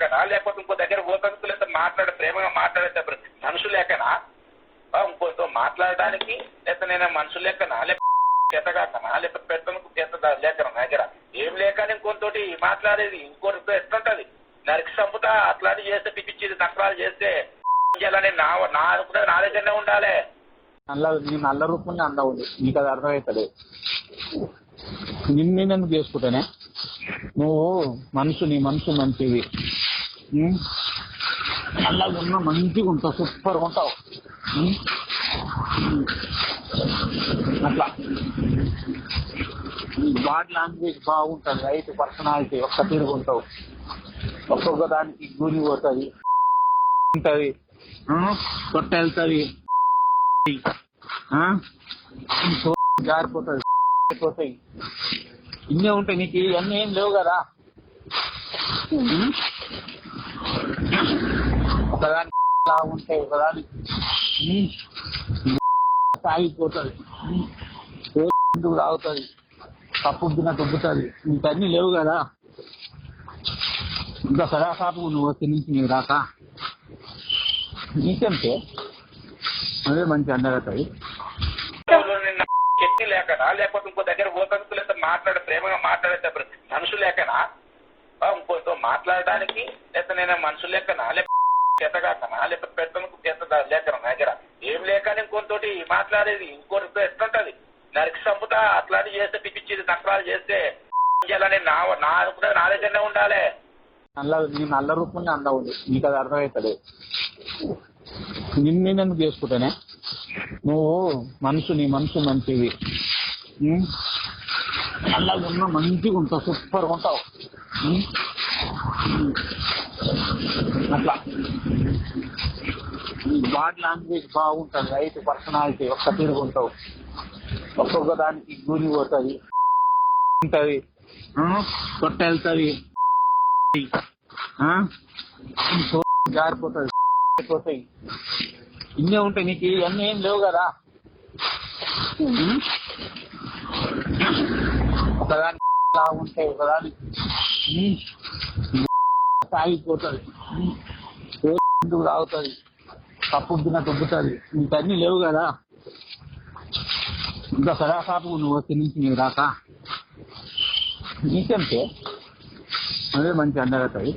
లేకపోతే ఇంకో దగ్గర పోతంతు లేకపోటాడ ప్రేమగా మాట్లాడే మనుషు లేకనా? ఇంకోతో మాట్లాడడానికి లేకపోతే నేను మనుషు లేకనా? లేకపోతే చేతగాకనా లేకపోతే పెట్టడానికి చేత లేకనా నా దగ్గర? ఏం లేకని ఇంకొంతోటి మాట్లాడేది? ఇంకోటితో ఎట్లుంటది? నరికి చంపుతా అట్లాంటి చేస్తే పిచ్చిచ్చేది నక్కరాలు చేస్తే చేయాలని నా నా అనుకున్నది నా దగ్గరనే ఉండాలి. నల్ల నీ నల్ల రూపంలో అంద ఉంది. నీకు అది అర్థమవుతుంది నిన్నే నన్ను ఎందుకు చేసుకుంటానే. నువ్వు మనసు నీ మనసు మంచిది ఉం? ఉన్న మంచిగా ఉంటావు సూపర్ ఉంటావు. అట్లా. బాడీ లాంగ్వేజ్ బాగుంటుంది రైట్ పర్సనాలిటీ ఒక్క తీరుగు ఉంటావు. ఒక్కొక్క దానికి గురి పోతుంది ఉంటది. కొట్ట వెళ్తుంది జారిపోతుంది అయిపోతాయి ఇన్నే ఉంటాయి నీకు ఇవన్నీ ఏం లేవు కదా. ఒకదాని ఇలా ఉంటాయి ఒకదాని తాగిపోతుంది. సాగిపోతుంది ఎందుకు తాగుతుంది? కప్పు దిన తొబ్బుతుంది ఇంకన్నీ లేవు కదా. ఇంకా సరాసాపు నువ్వు వచ్చి నుంచి నీకు రాక. నీకంటే అదే మంచి అందగతాయి ఎవరు శక్తి లేకనా? లేకపోతే ఇంకో దగ్గర పోతానికి లేదా మాట్లాడే ప్రేమగా మాట్లాడే మనుషులు లేకనా? ఇంకోతో మాట్లాడడానికి లేకపోతే నేను మనుషులు లేకనా? లేకపోతే చేతగాకనా లేకపోతే పెట్టడానికి చేత లేకనా నా దగ్గర ఏం లేకని ఇంకొంతోటి మాట్లాడేది ఇంకోటి ఎట్లుంటది నరికి చంపుతా అట్లాంటి చేస్తే పిచ్చిది నక్కరాలు చేస్తే చేయాలని నా నా నా దగ్గరనే ఉండాలి. నల్ల నీ నల్ల రూపంలో అంద ఉంది. నీకు అది అర్థమవుతుంది నిన్ను నేను చేసుకుంటానే? నువ్వు మనసు నీ మనసు మంచిది. ఉం? నల్లగా ఉన్న మంచిగా ఉంటావు సూపర్గా ఉంటావు. అట్లా. బాడీ లాంగ్వేజ్ బాగుంటుంది. రైట్ పర్సనాలిటీ ఒక్క తీరుగు ఉంటావు. ఒక్కొక్క దానికి గురి పోతుంది. ఉంటది. తొట్టెళ్తుంది జారిపోతుంది. అయిపోతాయి ఇన్నే ఉంటాయి నీకు ఇవన్నీ ఏం లేవు కదా. ఉం? ఒకదాని ఉంటాయి ఒకదాని. సాగిపోతుంది. ముందుకు ఎందుకు తాగుతుంది కప్పు దిన దుబ్బుతుంది ఇంకన్నీ లేవు కదా. ఇంకా సదాసాపు నువ్వు వచ్చి నుంచి నీకు రాక. నీకంటే అదే మంచి అందగతాయి